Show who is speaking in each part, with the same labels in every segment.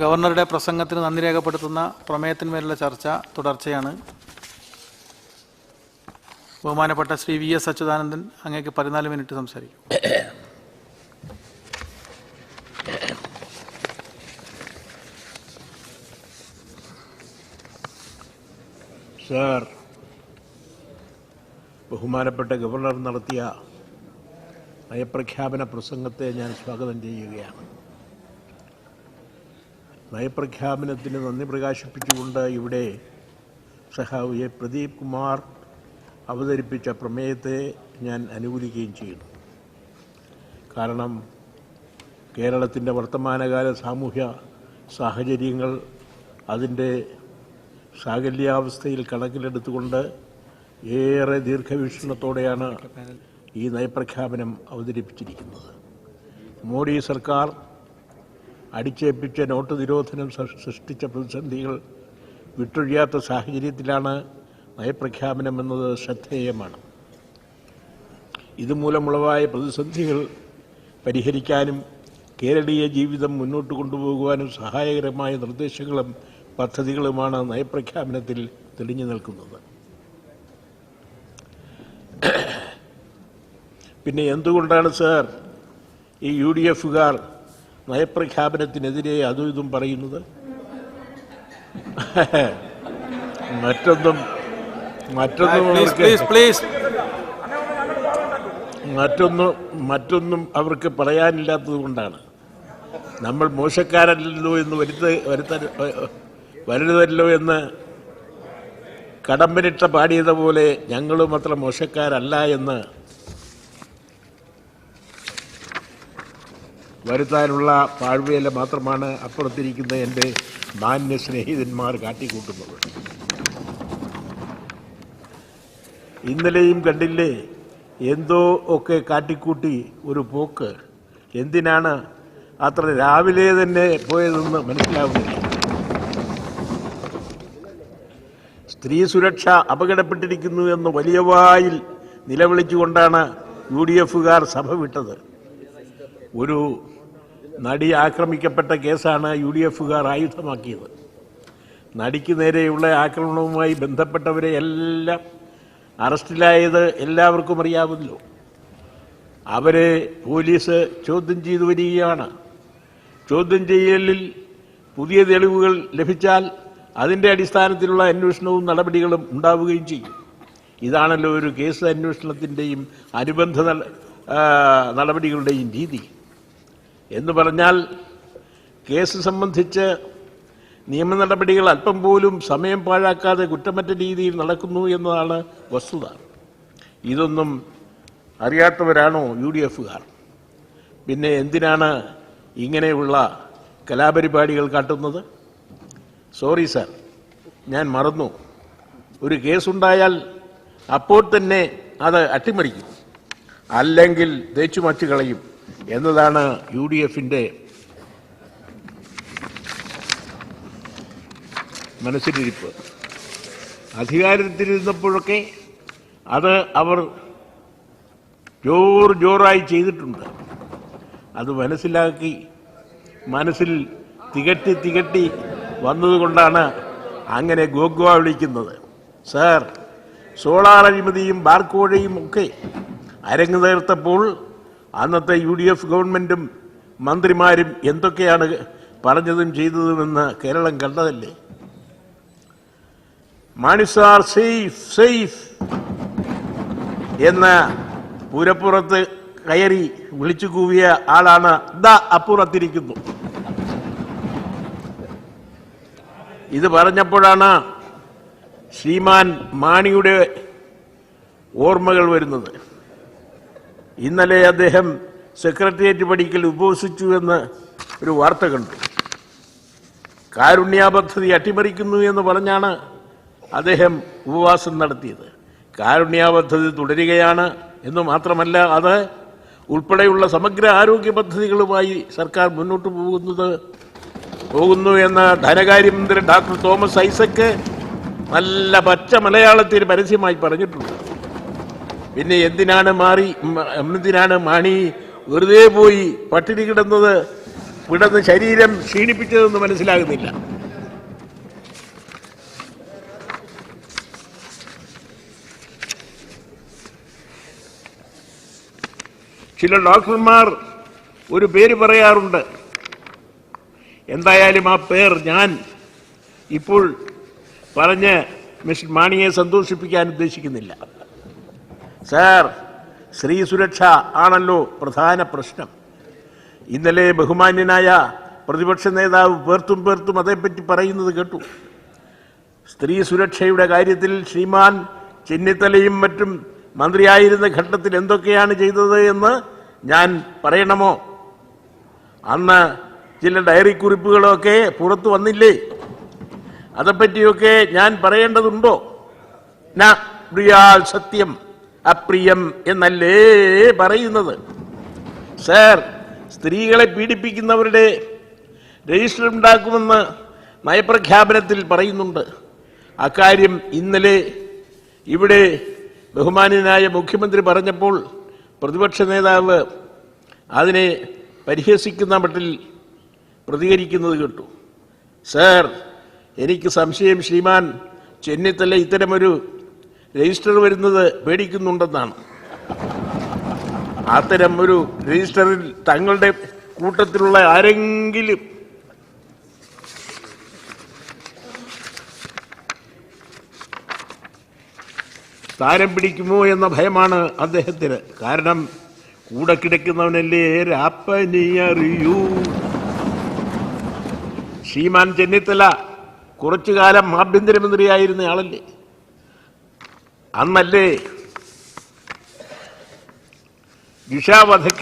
Speaker 1: ഗവർണറുടെ പ്രസംഗത്തിന് നന്ദി രേഖപ്പെടുത്തുന്ന പ്രമേയത്തിന്മേലുള്ള ചർച്ച തുടർച്ചയാണ്. ബഹുമാനപ്പെട്ട ശ്രീ വി എസ് അച്യുതാനന്ദൻ അങ്ങേക്ക് പതിനാല് മിനിറ്റ് സംസാരിക്കും.
Speaker 2: സാർ ബഹുമാനപ്പെട്ട ഗവർണർ നടത്തിയ നയപ്രഖ്യാപന പ്രസംഗത്തെ ഞാൻ സ്വാഗതം ചെയ്യുകയാണ്. നയപ്രഖ്യാപനത്തിന് നന്ദി പ്രകാശിപ്പിച്ചുകൊണ്ട് ഇവിടെ സഹാവ് എ പ്രദീപ് കുമാർ അവതരിപ്പിച്ച പ്രമേയത്തെ ഞാൻ അനുകൂലിക്കുകയും ചെയ്യുന്നു. കാരണം കേരളത്തിന്റെ വർത്തമാനകാല സാമൂഹ്യ സാഹചര്യങ്ങൾ അതിന്റെ സാകല്യാവസ്ഥയിൽ കണക്കിലെടുത്തുകൊണ്ട് ഏറെ ദീർഘവീക്ഷണത്തോടെയാണ് ഈ നയപ്രഖ്യാപനം അവതരിപ്പിച്ചിരിക്കുന്നത്. മോഡി സർക്കാർ അടിച്ചേൽപ്പിച്ച നോട്ട് നിരോധനം സൃഷ്ടിച്ച പ്രതിസന്ധികൾ വിട്ടൊഴിയാത്ത സാഹചര്യത്തിലാണ് നയപ്രഖ്യാപനം എന്നത് ശ്രദ്ധേയമാണ്. ഇതുമൂലമുളവായ പ്രതിസന്ധികൾ പരിഹരിക്കാനും കേരളീയ ജീവിതം മുന്നോട്ട് കൊണ്ടുപോകുവാനും സഹായകരമായ നിർദ്ദേശങ്ങളും പദ്ധതികളുമാണ് നയപ്രഖ്യാപനത്തിൽ തെളിഞ്ഞു നിൽക്കുന്നത്. പിന്നെ എന്തുകൊണ്ടാണ് സാർ ഈ യു ഡി എഫുകാർ നയപ്രഖ്യാപനത്തിനെതിരെ അതും ഇതും പറയുന്നത്? മറ്റൊന്നും മറ്റൊന്നും മറ്റൊന്നും മറ്റൊന്നും അവർക്ക് പറയാനില്ലാത്തത് കൊണ്ടാണ്. നമ്മൾ മോശക്കാരല്ലോ എന്ന് വരുത്ത വരുത്ത വരരുതല്ലോ എന്ന് കടമ്പനിട്ട പാടിയത് പോലെ ഞങ്ങളും അത്ര മോശക്കാരല്ല എന്ന് വരുത്താനുള്ള പാഴ്വേല മാത്രമാണ് അപ്പുറത്തിരിക്കുന്ന എന്റെ മാന്യ സ്നേഹിതന്മാർ കാട്ടിക്കൂട്ടുന്നത്. ഇന്നലെയും കണ്ടില്ലേ? എന്തോ ഒക്കെ കാട്ടിക്കൂട്ടി ഒരു പോക്ക്. എന്തിനാണ് അത്ര രാവിലെ തന്നെ പോയതെന്ന് മനസ്സിലാവുന്നില്ല. സ്ത്രീ സുരക്ഷ അപകടപ്പെട്ടിരിക്കുന്നു എന്ന് വലിയ വായിൽ നിലവിളിച്ചുകൊണ്ടാണ് യു ഡി എഫുകാർ സഭ വിട്ടത്. ഒരു നടി ആക്രമിക്കപ്പെട്ട കേസാണ് യു ഡി എഫുകാർ ആയുധമാക്കിയത്. നടിക്ക് നേരെയുള്ള ആക്രമണവുമായി ബന്ധപ്പെട്ടവരെ എല്ലാം അറസ്റ്റിലായത് എല്ലാവർക്കും അറിയാമല്ലോ. അവരെ പോലീസ് ചോദ്യം ചെയ്തു വരികയാണ്. ചോദ്യം ചെയ്യലിൽ പുതിയ തെളിവുകൾ ലഭിച്ചാൽ അതിന്റെ അടിസ്ഥാനത്തിലുള്ള അന്വേഷണവും നടപടികളും ഉണ്ടാവുകയും ചെയ്യും. ഇതാണല്ലോ ഒരു കേസ് അന്വേഷണത്തിന്റെയും അനുബന്ധ നടപടികളുടെയും രീതി. എന്ന് പറഞ്ഞാൽ കേസ് സംബന്ധിച്ച് നിയമ നടപടികൾ അല്പം പോലും സമയം പാഴാക്കാതെ കുറ്റമറ്റ രീതിയിൽ നടക്കുന്നു എന്നതാണ് വസ്തുത. ഇതൊന്നും അറിയാത്തവരാണോ യു ഡി എഫുകാർ പിന്നെ എന്തിനാണ് ഇങ്ങനെയുള്ള കലാപരിപാടികൾ കാട്ടുന്നത്? സോറി സാർ ഞാൻ മറന്നു. ഒരു കേസുണ്ടായാൽ അപ്പോൾ തന്നെ അത് അട്ടിമറിക്കും. അല്ലെങ്കിൽ തേച്ചുമച്ച് കളയും എന്നതാണ് യു ഡി എഫിന്റെ മനസ്സിലിരിപ്പ്. അധികാരത്തിലിരുന്നപ്പോഴൊക്കെ അത് അവർ ജോർ ജോറായി ചെയ്തിട്ടുണ്ട്. അത് മനസ്സിലാക്കി മനസ്സിൽ തികട്ടി തികട്ടി വന്നതുകൊണ്ടാണ് അങ്ങനെ ഗോഗ്വ വിളിക്കുന്നത്. സാർ സോളാർ അഴിമതിയും ബാർക്കോഴയും ഒക്കെ അരങ്ങു അന്നത്തെ യു ഡി എഫ് ഗവൺമെന്റും മന്ത്രിമാരും എന്തൊക്കെയാണ് പറഞ്ഞതും ചെയ്തതുമെന്ന് കേരളം കണ്ടതല്ലേ? മാണിസാർ സേഫ് സേഫ് എന്ന പൂരപ്പുറത്ത് കയറി വിളിച്ചു കൂവിയ ആളാണ് ദ അപ്പുറത്തിരിക്കുന്നു. ഇത് പറഞ്ഞപ്പോഴാണ് ശ്രീമാൻ മാണിയുടെ ഓർമ്മകൾ വരുന്നത്. ഇന്നലെ അദ്ദേഹം സെക്രട്ടേറിയറ്റ് പഠിക്കൽ ഉപവസിച്ചു എന്ന് ഒരു വാർത്ത കണ്ടു. കാരുണ്യ പദ്ധതി അട്ടിമറിക്കുന്നു എന്ന് പറഞ്ഞാണ് അദ്ദേഹം ഉപവാസം നടത്തിയത്. കാരുണ്യ പദ്ധതി തുടരുകയാണ് എന്ന് മാത്രമല്ല അത് ഉൾപ്പെടെയുള്ള സമഗ്ര ആരോഗ്യ പദ്ധതികളുമായി സർക്കാർ മുന്നോട്ട് പോകുന്നത് പോകുന്നു എന്ന് ധനകാര്യമന്ത്രി ഡോക്ടർ തോമസ് ഐസക്ക് നല്ല പച്ച മലയാളത്തിൽ പരസ്യമായി പറഞ്ഞിട്ടുണ്ട്. പിന്നെ എന്തിനാണ് മാറി എന്തിനാണ് മാണി വെറുതെ പോയി പട്ടിണി കിടന്നത്? വിടന്ന് ശരീരം ക്ഷീണിപ്പിച്ചതെന്ന് മനസ്സിലാകുന്നില്ല. ചില ഡോക്ടർമാർ ഒരു പേര് പറയാറുണ്ട്. എന്തായാലും ആ പേർ ഞാൻ ഇപ്പോൾ പറഞ്ഞ് മിസ് മാണിയെ സന്തോഷിപ്പിക്കാൻ ഉദ്ദേശിക്കുന്നില്ല. സാർ സ്ത്രീ സുരക്ഷ ആണല്ലോ പ്രധാന പ്രശ്നം. ഇന്നലെ ബഹുമാന്യനായ പ്രതിപക്ഷ നേതാവ് പേർത്തും പേർത്തും അതേപ്പറ്റി പറയുന്നത് കേട്ടു. സ്ത്രീ സുരക്ഷയുടെ കാര്യത്തിൽ ശ്രീമാൻ ചെന്നിത്തലയും മറ്റും മന്ത്രിയായിരുന്ന ഘട്ടത്തിൽ എന്തൊക്കെയാണ് ചെയ്തത് എന്ന് ഞാൻ പറയണമോ? അന്ന് ചില ഡയറി കുറിപ്പുകളൊക്കെ പുറത്തു വന്നില്ലേ? അതേപ്പറ്റിയൊക്കെ ഞാൻ പറയേണ്ടതുണ്ടോ? ന പ്രിയാൽ സത്യം. അപ്രിയം എന്നല്ലേ പറയുന്നത്? സാർ സ്ത്രീകളെ പീഡിപ്പിക്കുന്നവരുടെ രജിസ്റ്റർ ഉണ്ടാക്കുമെന്ന് നയപ്രഖ്യാപനത്തിൽ പറയുന്നുണ്ട്. അക്കാര്യം ഇന്നലെ ഇവിടെ ബഹുമാന്യനായ മുഖ്യമന്ത്രി പറഞ്ഞപ്പോൾ പ്രതിപക്ഷ നേതാവ് അതിനെ പരിഹസിക്കുന്ന മട്ടിൽ പ്രതികരിക്കുന്നത് കേട്ടു. സാർ എനിക്ക് സംശയം ശ്രീമാൻ ചെന്നിത്തല ഇത്തരമൊരു രജിസ്റ്റർ വരുന്നത് പേടിക്കുന്നുണ്ടെന്നാണ്. അത്തരം ഒരു രജിസ്റ്ററിൽ തങ്ങളുടെ കൂട്ടത്തിലുള്ള ആരെങ്കിലും താരം പിടിക്കുമോ എന്ന ഭയമാണ് അദ്ദേഹത്തിന്. കാരണം കൂടെ കിടക്കുന്നവനല്ലേ രാപ്പനി അറിയൂ. ശ്രീമാൻ ചെന്നിത്തല കുറച്ചു കാലം ആഭ്യന്തരമന്ത്രിയായിരുന്ന ആളല്ലേ? അന്നല്ലേ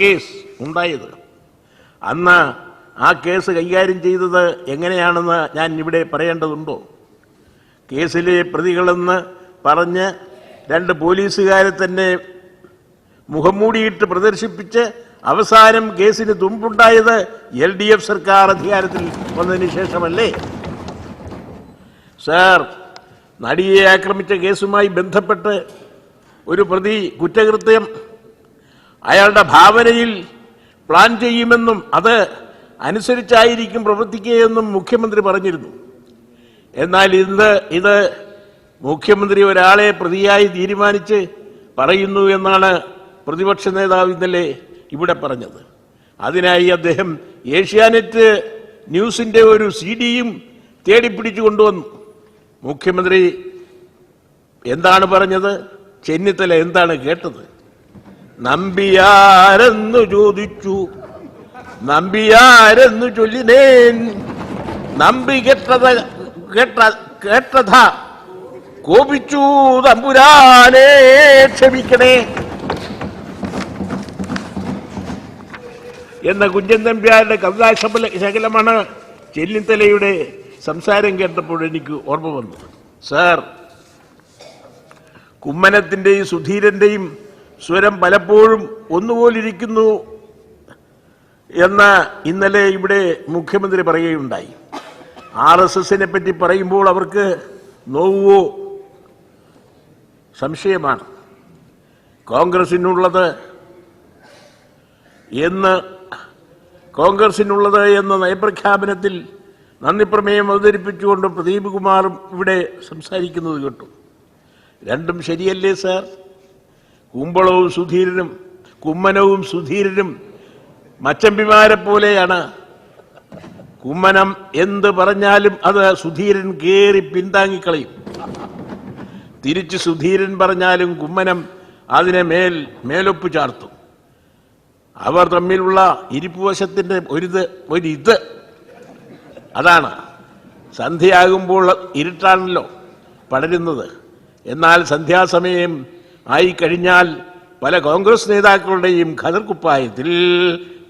Speaker 2: കേസ് ഉണ്ടായത്? അന്ന് ആ കേസ് കൈകാര്യം ചെയ്തത് എങ്ങനെയാണെന്ന് ഞാൻ ഇവിടെ പറയേണ്ടതുണ്ടോ? കേസിലെ പ്രതികളെന്ന് പറഞ്ഞ് രണ്ട് പോലീസുകാരെ തന്നെ മുഖം മൂടിയിട്ട് പ്രദർശിപ്പിച്ച് അവസാനം കേസിന് തുമ്പുണ്ടായത് എൽ ഡി എഫ് സർക്കാർ അധികാരത്തിൽ വന്നതിന് ശേഷമല്ലേ? സാർ നടിയെ ആക്രമിച്ച കേസുമായി ബന്ധപ്പെട്ട് ഒരു പ്രതി കുറ്റകൃത്യം അയാളുടെ ഭാവനയിൽ പ്ലാൻ ചെയ്യുമെന്നും അത് അനുസരിച്ചായിരിക്കും പ്രവർത്തിക്കുകയെന്നും മുഖ്യമന്ത്രി പറഞ്ഞിരുന്നു. എന്നാൽ ഇന്ന് ഇത് മുഖ്യമന്ത്രി ഒരാളെ പ്രതിയായി തീരുമാനിച്ച് പറയുന്നു എന്നാണ് പ്രതിപക്ഷ നേതാവ് ഇന്നലെ ഇവിടെ പറഞ്ഞത്. അതിനായി അദ്ദേഹം ഏഷ്യാനെറ്റ് ന്യൂസിന്റെ ഒരു സി ഡിയും തേടിപ്പിടിച്ചു കൊണ്ടുവന്നു. മുഖ്യമന്ത്രി എന്താണ് പറഞ്ഞത്? ചെന്നിത്തല എന്താണ് കേട്ടത്? നമ്പിയാരെന്നു ചോദിച്ചു. നമ്പിയാരെന്നു ചൊല്ലിനേൻ. നമ്പി കെട്ടത കേട്ട കേട്ടത. കോപിച്ചു തമ്പുരാനെ ക്ഷമിക്കണേ. എന്ന കുഞ്ചൻ നമ്പ്യാരുടെ കവിതാ ശകലമാണ് ചെന്നിത്തലയുടെ സംസാരം കേട്ടപ്പോൾ എനിക്ക് ഓർമ്മ വന്നു. സാർ കുമ്മനത്തിന്റെയും സുധീരന്റെയും സ്വരം പലപ്പോഴും ഒന്നുപോലിരിക്കുന്നു എന്ന ഇന്നലെ ഇവിടെ മുഖ്യമന്ത്രി പറയുകയുണ്ടായി. ആർ എസ് എസിനെ പറ്റി പറയുമ്പോൾ അവർക്ക് നോവുവോ? സംശയമാണ്. കോൺഗ്രസിനുള്ളത് എന്ന് കോൺഗ്രസിനുള്ളത് എന്ന നയപ്രഖ്യാപനത്തിൽ നന്ദിപ്രമേയം അവതരിപ്പിച്ചുകൊണ്ട് പ്രദീപ് കുമാറും ഇവിടെ സംസാരിക്കുന്നത് കേട്ടു. രണ്ടും ശരിയല്ലേ സാർ? കുമ്പളവും സുധീരനും കുമ്മനവും സുധീരനും മച്ചമ്പിമാരെ പോലെയാണ്. കുമ്മനം എന്ത് പറഞ്ഞാലും അത് സുധീരൻ കേറി പിന്താങ്ങിക്കളയും. തിരിച്ച് സുധീരൻ പറഞ്ഞാലും കുമ്മനം അതിനെ മേൽ മേലൊപ്പ് ചാർത്തും. അവർ തമ്മിലുള്ള ഇരിപ്പുവശത്തിന്റെ ഒരിത് ഒരിത് അതാണ്. സന്ധ്യയാകുമ്പോൾ ഇരുട്ടാണല്ലോ പടരുന്നത്. എന്നാൽ സന്ധ്യാസമയം ആയിക്കഴിഞ്ഞാൽ പല കോൺഗ്രസ് നേതാക്കളുടെയും ഖദർകുപ്പായത്തിൽ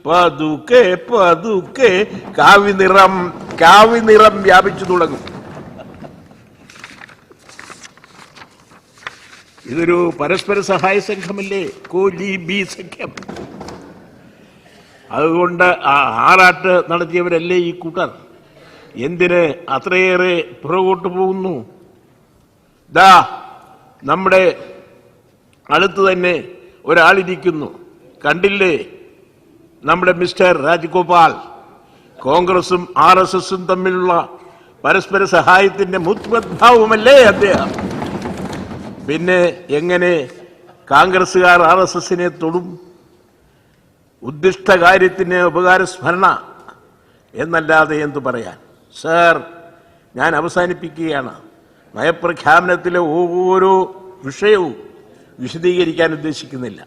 Speaker 2: പതുക്കെ പതുക്കെ കാവ്യ നിറം കാവ്യ നിറം വ്യാപിച്ചു തുടങ്ങും. ഇതൊരു പരസ്പര സഹായ സംഘമല്ലേ? കോലി ബി സഖ്യം അതുകൊണ്ട് ആറാട്ട് നടത്തിയവരല്ലേ ഈ കൂട്ടർ? എന്തിന് അത്രയേറെ പുറകോട്ട് പോകുന്നു? ദാ നമ്മുടെ അടുത്ത് തന്നെ ഒരാളിരിക്കുന്നു. കണ്ടില്ലേ? നമ്മുടെ മിസ്റ്റർ രാജഗോപാൽ. കോൺഗ്രസും ആർ എസ് എസും തമ്മിലുള്ള പരസ്പര സഹായത്തിന്റെ മുത്വദ്ഭാവമല്ലേ അദ്ദേഹം? പിന്നെ എങ്ങനെ കോൺഗ്രസുകാർ ആർ എസ് എസിനെ തൊടും? ഉദ്ദിഷ്ട കാര്യത്തിന് ഉപകാരസ്മരണ എന്നല്ലാതെ എന്തു പറയാൻ? സർ ഞാൻ അവസാനിപ്പിക്കുകയാണ്. നയപ്രഖ്യാപനത്തിലെ ഓരോ വിഷയവും വിശദീകരിക്കാൻ ഉദ്ദേശിക്കുന്നില്ല.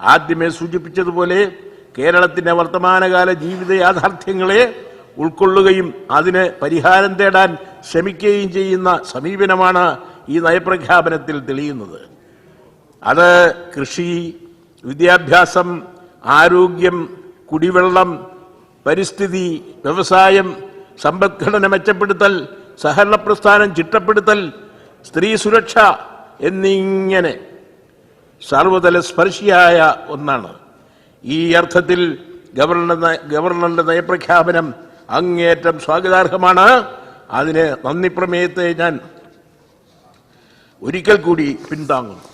Speaker 2: ആദ്യമേ സൂചിപ്പിച്ചതുപോലെ കേരളത്തിന്റെ വർത്തമാനകാല ജീവിത യാഥാർത്ഥ്യങ്ങളെ ഉൾക്കൊള്ളുകയും അതിന് പരിഹാരം തേടാൻ ശ്രമിക്കുകയും ചെയ്യുന്ന സമീപനമാണ് ഈ നയപ്രഖ്യാപനത്തിൽ തെളിയുന്നത്. അത് കൃഷി വിദ്യാഭ്യാസം ആരോഗ്യം കുടിവെള്ളം പരിസ്ഥിതി വ്യവസായം സമ്പദ്ഘടന മെച്ചപ്പെടുത്തൽ സഹകരണ പ്രസ്ഥാനം ചിട്ടപ്പെടുത്തൽ സ്ത്രീ സുരക്ഷ എന്നിങ്ങനെ സർവതല സ്പർശിയായ ഒന്നാണ്. ഈ അർത്ഥത്തിൽ ഗവർണർ ഗവർണറുടെ നയപ്രഖ്യാപനം അങ്ങേയറ്റം സ്വാഗതാർഹമാണ്. അതിന് നന്ദി പ്രമേയത്തെ ഞാൻ ഒരിക്കൽ കൂടി പിന്താങ്ങുന്നു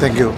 Speaker 3: താങ്ക് യു